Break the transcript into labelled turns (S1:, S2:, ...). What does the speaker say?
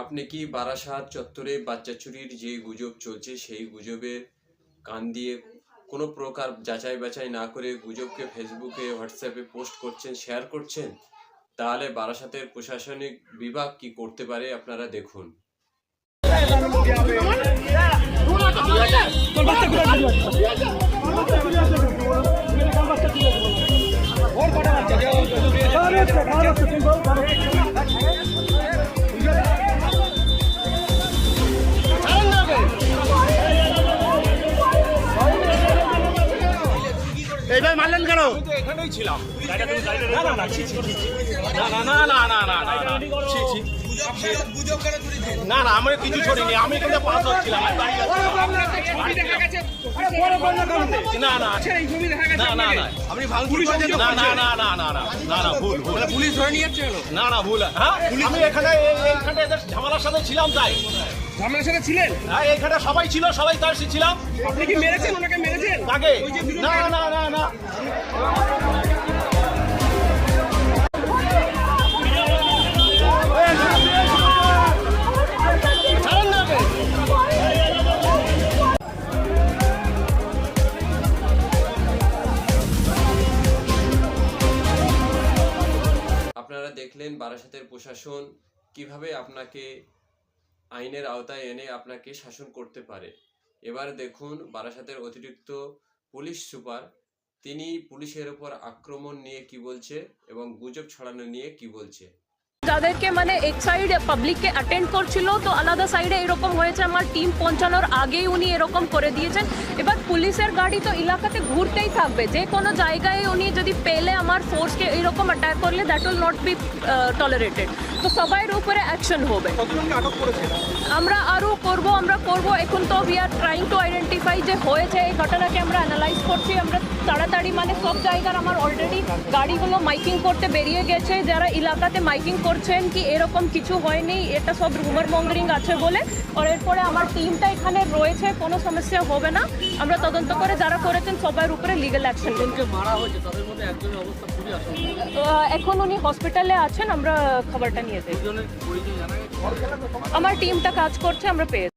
S1: আপনি কি বারাসাত চত্বরে বাচ্চা চুরির যে গুজব চলছে সেই গুজবে কান দিয়ে কোনো প্রকার যাচাই বাছাই না করে গুজবকে ফেসবুকে হোয়াটসঅ্যাপে পোস্ট করছেন শেয়ার করছেন তাহলে বারাসাতের প্রশাসনিক বিভাগ কি করতে পারে আপনারা দেখুন
S2: এইভাবে মারলেন কেন
S3: এখানেই ছিলাম না না না ছি, ছি, ছি, ছি। না না না না না না না না ছি, ছি। না না আমি কিছু ছড়িনি আমি এখানে পাস হচ্ছিলাম আমি বাড়ি যাচ্ছিলাম। না না না না না
S2: আপনি
S3: না না না না না না না না ভুল ভুল
S2: মানে পুলিশ ধরে নিয়ে যাচ্ছে
S3: না না ভুল হ্যাঁ আমি এখানে এইখানে ঝামেলার সাথে ছিলাম তাই
S2: ঝামেলার সাথে ছিলেন?
S3: হ্যাঁ এখানে সবাই ছিল সবাই তার ছিলাম।
S2: আপনি কি মেরেছেন ওনাকে মেরেছেন?
S3: তাকে না না না না।
S1: আপনারা দেখলেন বারাসাতের প্রশাসন কীভাবে আপনাকে আইনের আওতায় এনে আপনাকে শাসন করতে পারে। এবার দেখুন, বারাসাতের অতিরিক্ত পুলিশ সুপার, তিনি পুলিশের ওপর আক্রমণ নিয়ে কি বলছে এবং গুজব ছড়ানো নিয়ে কি বলছে।
S4: যাদেরকে মানে এক সাইড পাবলিককে অ্যাটেন্ড করছিল তো আলাদা সাইডে এরকম হয়েছে আমার টিম পৌঁছানোর আগেই উনি এরকম করে দিয়েছেন। এবার পুলিশের গাড়ি তো এলাকাতে ঘুরতেই থাকবে যে কোনো জায়গায় উনি যদি পেলে আমার ফোর্সকে এরকম অ্যাটাক করলে that will not be tolerated তো সবাইয়ের উপরে অ্যাকশন হবে। আমরা আরও করব আমরা করব এখন তো we are trying to identify যে হয়েছে এই ঘটনাকে আমরা অ্যানালাইজ করছি আমরা তাড়াতাড়ি মানে সব জায়গার আমার অলরেডি গাড়িগুলো মাইকিং করতে বেরিয়ে গেছে যারা এলাকাতে মাইকিং করছেন কি এরকম কিছু হয়নি এটা সব রুমার মঙ্গরিং আছে বলে। আর এরপরে আমার টিমটা এখানে রয়েছে কোনো সমস্যা হবে না। আমরা তদন্ত করে যারা করেছেন সবার উপরে লিগাল অ্যাকশন এখন উনি হসপিটালে আছেন আমরা খবরটা নিয়ে যাই। আমার টিমটা কাজ করছে আমরা পেয়ে